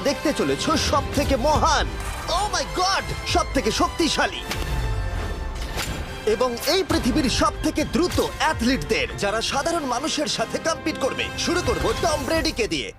দেখতে চলেছো মহান মাই গড সব থেকে শক্তিশালী। এবং এই পৃথিবীর দ্রুত অ্যাথলিটদের যারা সাধারণ মানুষের সাথে কম্পিট করবে। শুরু করব টম ব্রেডিকে দিয়ে।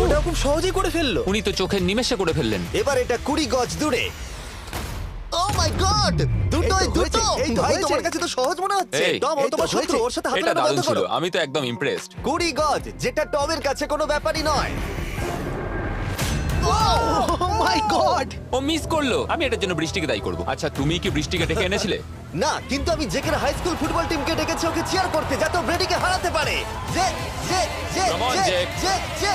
ওটা খুব সহজেই করে ফেলল। উনি তো চোখের নিমেষে করে ফেললেন। এবার এটা কুড়ি গজ দূরে। Oh my God! দুটোই দুটো! এই ভাই তোমার কাছে তো সহজ মনে হচ্ছে। এই, টম ও এই তো তোমার শত্রু হয়েছে। ওর সাথে হাত এটা মেলানো দারুণ বন্ধ ছিল করো। আমি তো একদম ইমপ্রেসড কুড়ি গজ যেটা টমের কাছে কোনো ব্যাপারই নয়। ও মাই গড! ও মিস করল। আমি এটার জন্য বৃষ্টিকে দায়ী করব। আচ্ছা তুমি কি বৃষ্টিকে ডেকে এনেছিলে? না কিন্তু আমি জেকের হাই স্কুল ফুটবল টিমকে ডেকেছি ওকে চিয়ার করতে যাতে ব্রেডিকে হারাতে পারে। যে যে যে Come on, যে Jake. যে যে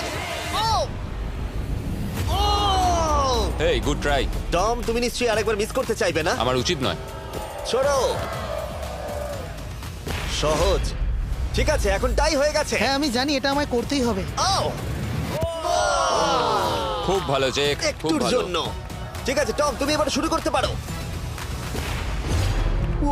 এই গুড ট্রাই টম তুমি নিশ্চয়ই আরেকবার মিস করতে চাইবে না? আমার উচিত নয়। ছোড়ো সহজ। ঠিক আছে এখন টাই হয়ে গেছে। হ্যাঁ আমি জানি এটা আমায় করতেই হবে। আও খুব ভালো জেক খুব একটুর ভালো। জন্য। ঠিক আছে টম তুমি এবার শুরু করতে পারো। ও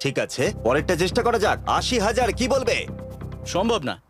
ঠিক আছে পরেরটা চেষ্টা করা যাক। আশি হাজার কি বলবে? সম্ভব না।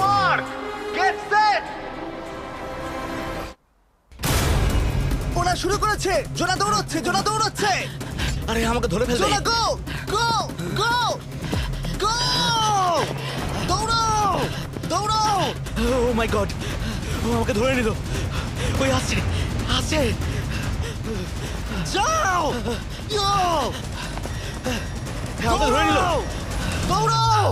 mark get set ওরা শুরু করেছে। জোনা দৌড়চ্ছে জোনা দৌড়চ্ছে। আরে আমাকে ধরে ফেলবে। জোনা গো গো গো গো দৌড়াও দৌড়াও ও মাই গড ও আমাকে ধরে নিল। ওই আসছে আসছে। যাও! ইয়ো আমাকে ধরে নিল। দৌড়াও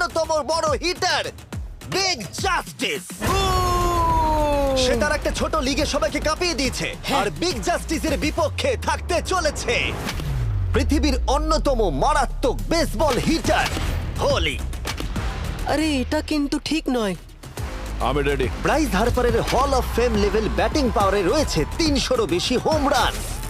অন্যতম বড় হিটার বিগ জাস্টিস সে তার একটা ছোট লিগে সবাইকে কাঁপিয়ে দিয়েছে আর বিগ জাস্টিসের বিপক্ষে থাকতে চলেছে। পৃথিবীর অন্যতম মারাত্মক বেসবল হিটার হোলি আরে এটা কিন্তু ঠিক নয়। আমি ready Bryce হার্পারের hall of fame level batting পাওয়ারে রয়েছে তিনশোরও বেশি হোম রান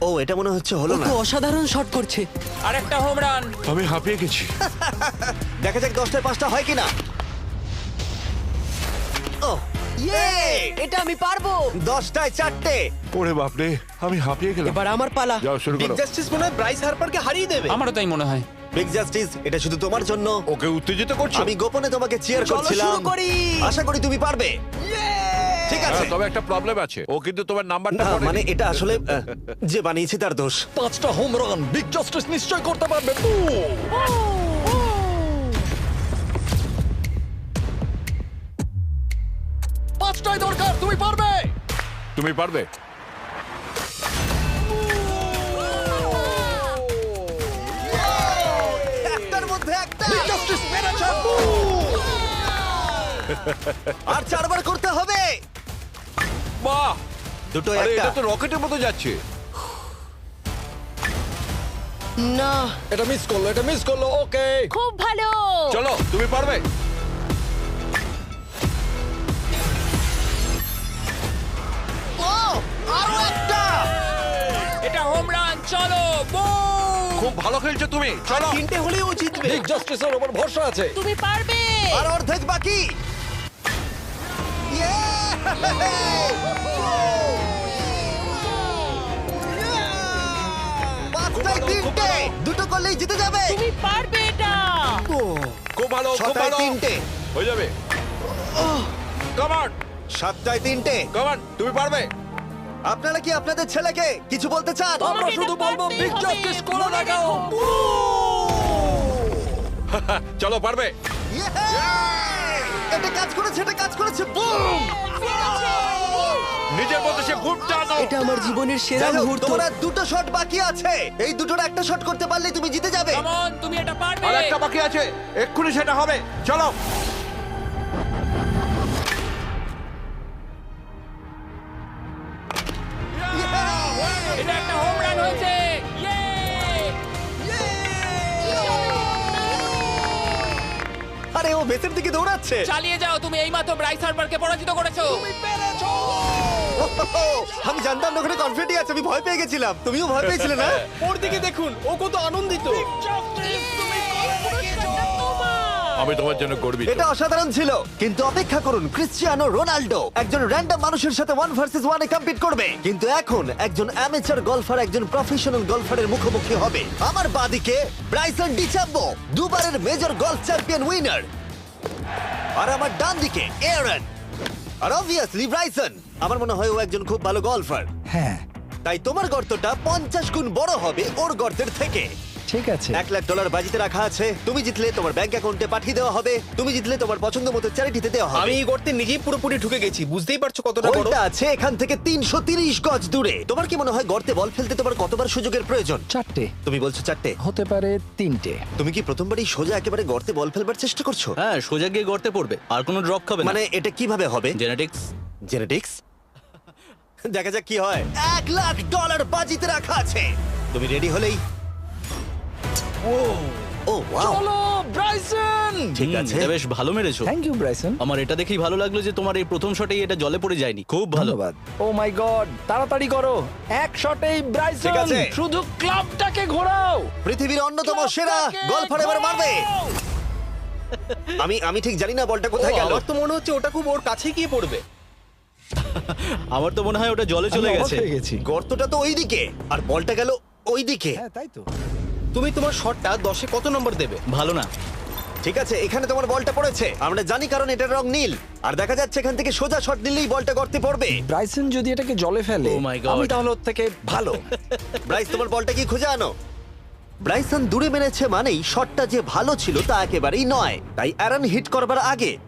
ও এটা মনে হচ্ছে হলো না। অসাধারণ শট করছে। আর একটা হোম রান আমি হাঁপিয়ে গেছি। দেখা যাক দশটায় পাঁচটা হয় কিনা। ও ইয়ে এটা আমি পারব। দশটায় চারটে। ওরে বাপরে আমি হাঁপিয়ে গেলাম। এবার আমার পালা। যাও শুরু করো। জাস্টিস মনে হয় ব্রাইস হারপারকে হারিয়ে দেবে। আমারও তাই মনে হয়। বিগ জাস্টিস এটা শুধু তোমার জন্য। ওকে উত্তেজিত করছ? আমি গোপনে তোমাকে চিয়ার চলো করছিলাম। শুরু করি। আশা করি তুমি পারবে। ঠিক আছে। হ্যাঁ, তবে একটা প্রবলেম আছে। ও কিন্তু তোমার নাম্বারটা না মানে এটা আসলে আহ, যে বানিয়েছে তার দোষ। পাঁচটা হোম রান বিগ জাস্টিস নিশ্চয় করতে পারবে। পাঁচটাই দরকার তুমি পারবে! তুমি পারবে? একটার মধ্যে একটা। জাস্টিস মেরেছে। আর চারবার করতে হবে। বাহ দুটো আরে একটা। এটা তো রকেটের মতো যাচ্ছে। না। এটা মিস করল এটা মিস করল ওকে। খুব ভালো। চলো তুমি পারবে? ও আরও একটা। এটা হোম রান চলো boom! খুব ভালো খেলছো তুমি চলো। তিনটে হলেই ও জিতবে। বিগ জাস্টিসের উপর ভরসা আছে। তুমি পারবে। আর অর্ধেক বাকি। পাঁচটায় তিনটে দুটো করলেই জিতে যাবে। তুমি পারবে এটা। খুব ভালো খুব ছটায় ভালো। তিনটে। হয়ে যাবে। কমান সাতটায় তিনটে। কমান তুমি পারবে। আপনারা কি আপনাদের ছেলেকে কিছু বলতে চান? আমরা শুধু বলব বিগ জাস্টিস করে দেখাও চলো পারবে! এটা কাজ করেছে এটা কাজ করেছে। বুম নিজের মধ্যে সে বুট টানো এটা আমার জীবনের সেরা যাই মুহূর্ত। তোমার আর দুটো শট বাকি আছে। এই দুটোর একটা শট করতে পারলে তুমি জিতে যাবে। On, তুমি এটা পারবে। আর একটা বাকি আছে। এক্ষুনি সেটা হবে। চলো। এটা একটা হোম রান হয়েছে। Yay! বেসের দিকে দৌড়াচ্ছে। চালিয়ে যাও তুমি এইমাত্র ব্রাইস হার্বারকে পরাজিত করেছ। আমি জানতাম না ওখানে কনফিডেন্ট আছে আমি ভয় পেয়ে গেছিলাম। তুমিও ভয় পেয়েছিলে না? ওর দিকে দেখুন ও কত আনন্দিত। আমি তোমার জন্য গর্বিত। এটা অসাধারণ ছিল। কিন্তু অপেক্ষা করুন ক্রিশ্চিয়ানো রোনাল্ডো একজন র্যান্ডম মানুষের সাথে ওয়ান ভার্সেস ওয়ানে কম্পিট করবে। কিন্তু এখন একজন অ্যামেচার গলফার একজন প্রফেশনাল গলফারের মুখোমুখি হবে। আমার বাদিকে ব্রাইসন ডিচাম্বো দুবারের মেজর গলফ চ্যাম্পিয়ন উইনার আর আমার ডান দিকে এয়ারন। আর অবভিয়াসলি ব্রাইসন। আমার মনে হয় ও একজন খুব ভালো গলফার হ্যাঁ। তাই তোমার গর্তটা পঞ্চাশ গুণ বড় হবে ওর গর্তের থেকে। ঠিক আছে। এক লাখ ডলার বাজিতে রাখা আছে। তুমি জিতলে তোমার ব্যাংক অ্যাকাউন্টে পাঠিয়ে দেওয়া হবে। তুমি জিতলে তোমার পছন্দ মতো চ্যারিটিতে দেওয়া হবে। আমি এই গর্তে নিজেই পুরোপুরি ঢুকে গেছি। বুঝতেই পারছ কতটা বড়? ওইটা আছে এখান থেকে তিনশো তিরিশ গজ দূরে। তোমার কি মনে হয় গর্তে বল ফেলতে তোমার কতবার সুযোগের প্রয়োজন? চারটে। তুমি বলছো চারটে? হতে পারে তিনটে। তুমি কি প্রথমবারই সোজা একেবারে গর্তে বল ফেলবার চেষ্টা করছ? হ্যাঁ সোজা গিয়ে গর্তে পড়বে। আর কোনো ড্রপ খাবে মানে এটা কীভাবে হবে? জেনেটিক্স জেনেটিক্স দেখা যাক কি হয়। এক লাখ ডলার বাজিতে রাখা আছে। তুমি রেডি হলেই? ও। ওয়াও চলো ব্রাইসন! ঠিক আছে। এটা বেশ ভালো মেরেছো। Thank you Bryson. আমার এটা দেখেই ভালো লাগল যে তোমার এই প্রথম শটেই এটা জলে পড়ে যায়নি। খুব ভালো। ধন্যবাদ। ও মাই গড তাড়াতাড়ি করো। এক শটেই ব্রাইসন আছে। শুধু ক্লাবটাকে ঘোরাও। পৃথিবীর অন্যতম সেরা গলফার এবার মারবে। আমি আমি ঠিক জানি না বলটা কোথায় গেল। আমার তো মনে হচ্ছে ওটা খুব ওর কাছে গিয়ে পড়বে। আমার তো মনে হয় ওটা জলে চলে আমি অবাক গেছে। হয়ে গেছি। গর্তটা তো ওইদিকে আর বলটা গেল ওইদিকে। হ্যাঁ তাই তো। তুমি তোমার শটটা দশে কত নম্বর দেবে? ভালো না। ঠিক আছে এখানে তোমার বলটা পড়েছে। আমরা জানি কারণ এটার রং নীল। আর দেখা যাচ্ছে এখান থেকে সোজা শট নিলেই বলটা গর্তে পড়বে। ব্রাইসন যদি এটাকে জলে ফেলে Oh my God. আমি তাহলে ওর থেকে ভালো। ব্রাইস তোমার বলটা কি খুঁজে আনো? ব্রাইসন দূরে মেরেছে মানেই শটটা যে ভালো ছিল তা একেবারেই নয়। তাই অ্যারন হিট করবার আগে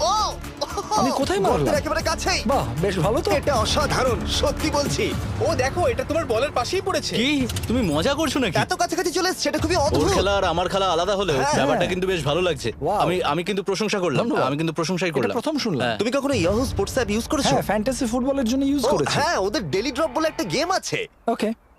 ও আমি কোথায় মারলাম? গর্তের একেবারে কাছেই। বাহ বেশ ভালো তো। এটা অসাধারণ সত্যি বলছি। ও দেখো এটা তোমার বলের পাশেই পড়েছে। কি? তুমি মজা করছ নাকি? এত কাছাকাছি চলে এসেছে সেটা খুবই ওর অদ্ভুত। খেলা আর আমার খেলা আলাদা হলেও হ্যাঁ। ব্যাপারটা কিন্তু বেশ ভালো লাগছে। Wow. আমি আমি কিন্তু প্রশংসা করলাম। ধন্যবাদ। আমি কিন্তু প্রশংসাই এটা করলাম। প্রথম শুনলাম। হ্যাঁ। তুমি কখনো ইয়াহু স্পোর্টস অ্যাপ ইউজ করেছ? হ্যাঁ ফ্যান্টাসি ফুটবলের জন্য ইউজ ও, করেছি। হ্যাঁ ওদের ডেলি ড্রপ বলে একটা গেম আছে। ওকে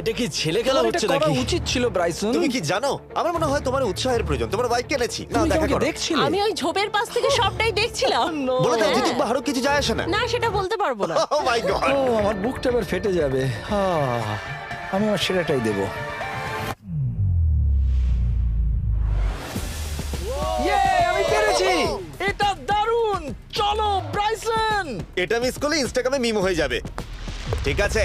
এটা কি ছেলে খেলা তোমার এটা করা নাকি? উচিত ছিল ব্রাইসন। তুমি কি জানো? আমার মনে হয় তোমার উৎসাহের প্রয়োজন। তোমার বাইক কিনেছি না তুমি দেখা করো। দেখছিলে? আমি ওই ঝোপের পাশ থেকে সবটাই দেখছিলাম। বলে দাও। জিতুক বা কিছু যায় আসে না। না সেটা বলতে পারব না। ও মাই গড ও আমার বুকটা এবার ফেটে যাবে। আহ, আমি আমার সেরাটাই দেব। আমি পেরেছি! এটা দারুণ! চলো ব্রাইসন! এটা মিস করলে ইনস্টাগ্রামে মিম হয়ে যাবে। ঠিক আছে।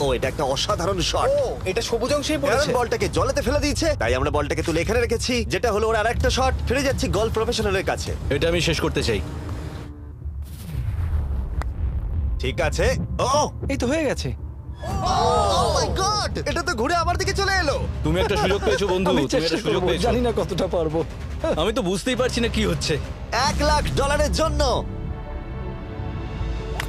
ও এটা একটা অসাধারণ শট এটা সবুজ অংশেই বলটাকে জলেতে ফেলে দিয়েছে তাই আমরা বলটাকে তুলে এখানে রেখেছি যেটা হলো ওর আরেকটা শট ফিরে যাচ্ছি গলফ প্রফেশনালের কাছে। এটা আমি শেষ করতে চাই। ঠিক আছে। ও! এই তো হয়ে গেছে। এটা তো ঘুরে আমার দিকে চলে এলো। তুমি একটা সুযোগ পেয়েছ বন্ধু। তুমি একটা সুযোগ পেয়েছ। জানি না কতটা পারব। আমি তো বুঝতেই পারছি না কি হচ্ছে। এক লাখ ডলারের জন্য।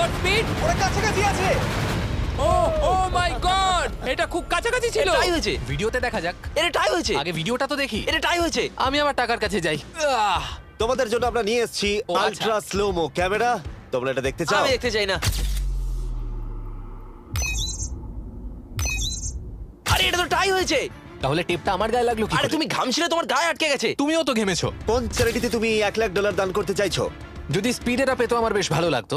গড স্পিড ওরা কাছাকাছি আছে। ও ও মাই গড এটা খুব কাছাকাছি ছিল। টাই হয়েছে। ভিডিওতে দেখা যাক। এটা টাই হয়েছে। আগে ভিডিওটা তো দেখি। এটা টাই হয়েছে। আমি আমার টাকার কাছে যাই। আহ! তোমাদের জন্য আমরা নিয়ে এসেছি ও, আচ্ছা। আলট্রা স্লোমো ক্যামেরা তোমরা এটা দেখতে চাও? আমি দেখতে চাই না। আরে এটা তো টাই হয়েছে। তাহলে টেপটা আমার গায়ে লাগল কি আরে করে? তুমি ঘামছিলে তোমার গায়ে আটকে গেছে। তুমিও তো ঘেমেছো। কোন চ্যারিটিতে তুমি এক লাখ ডলার দান করতে চাইছো? যদি স্পিড এটা পেতো আমার বেশ ভালো লাগতো।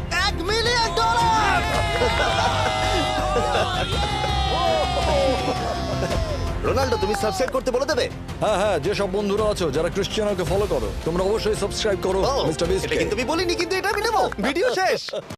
রোনাল্ডো তুমি সাবস্ক্রাইব করতে বলে দেবে? হ্যাঁ হ্যাঁ যেসব বন্ধুরা আছো যারা ক্রিশ্চিয়ানোকে ফলো করো তোমরা অবশ্যই সাবস্ক্রাইব করো মিস্টার এটা কিন্তু আমি বলিনি কিন্তু এটা আমি নেব। ভিডিও শেষ।